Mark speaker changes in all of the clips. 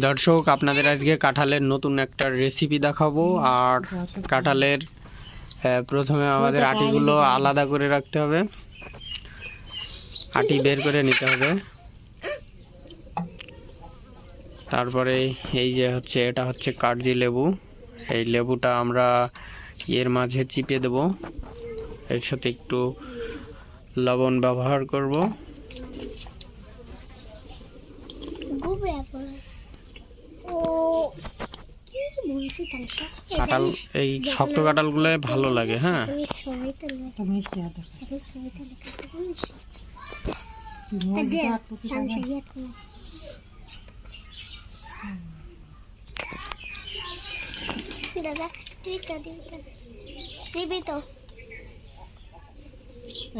Speaker 1: দর্শক আপনাদের আজকে কাঁঠালের নতুন একটা রেসিপি দেখাবো। আর কাঁঠালের প্রথমে আমাদের আটিগুলো আলাদা করে রাখতে হবে। আটি বের করে নিতে হবে। তারপরে এই যে হচ্ছে এটা হচ্ছে কাগজি লেবু। এই লেবুটা আমরা এর মাঝে চিপে দেব। এর সাথে একটু লবণ ব্যবহার করব।
Speaker 2: ও কি আছে বলছি তালটা
Speaker 1: কাঁঠাল এই শক্ত কাঁঠালগুলো ভালো লাগে হ্যাঁ
Speaker 2: আমি সবাই তো না
Speaker 3: তো মিষ্টি হাতে
Speaker 2: আমি সবাই তো না
Speaker 3: তুই মরিচ
Speaker 2: আগে
Speaker 3: দাঁত কুটি
Speaker 2: আমি
Speaker 3: খাবে।
Speaker 2: সবাই তো দাদা তুই তো দিবি তো দিবি তো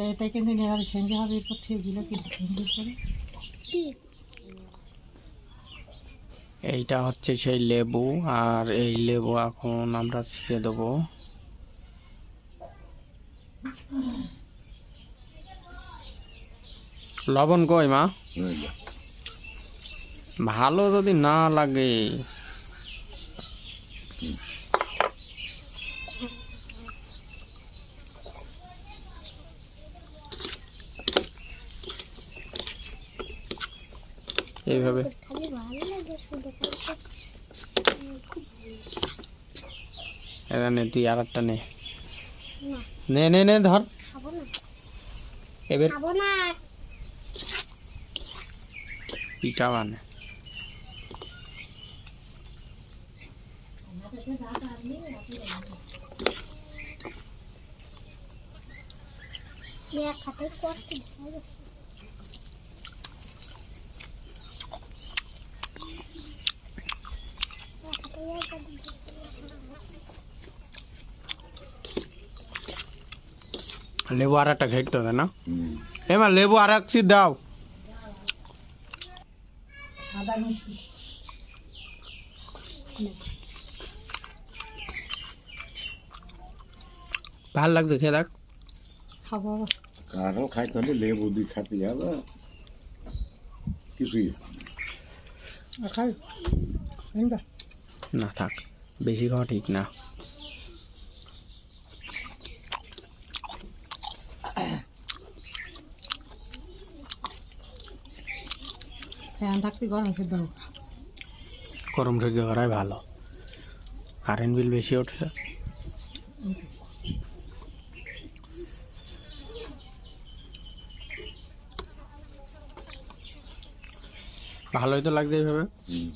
Speaker 3: এটাই কিন্তু নেহারি সঙ্গে হবে এরপর থেকে দিলে কিন্তু সুন্দর করে
Speaker 2: কি
Speaker 1: এইটা হচ্ছে সেই লেবু আর এই লেবু এখন আমরা ছিঁড়ে দেব। লবণ কই মা? ভালো যদি না লাগে। এইভাবে।
Speaker 2: লাগে শুধু
Speaker 1: তুই আর একটা নে।
Speaker 2: না।
Speaker 1: নে নে নে ধর। এবার পিঠা বানে। লেবু আর একটা ঘেটতে হবে না? এমা লেবু আর এক চিপ দাও ভালো লাগছে খেয়ে দেখ।
Speaker 3: খাব।
Speaker 4: কাঁঠাল খাইতে হলে লেবু দিয়ে খাতে হবে। কিছুই
Speaker 3: আর
Speaker 1: না থাক। বেশি খাওয়া ঠিক না।
Speaker 3: ফ্যান থাকতে গরম সেদ্ধ হোক।
Speaker 1: গরম সেদ্ধ করাই ভালো। কারেন্ট বিল বেশি উঠছে। ভালোই তো লাগছে এইভাবে।
Speaker 4: হুম।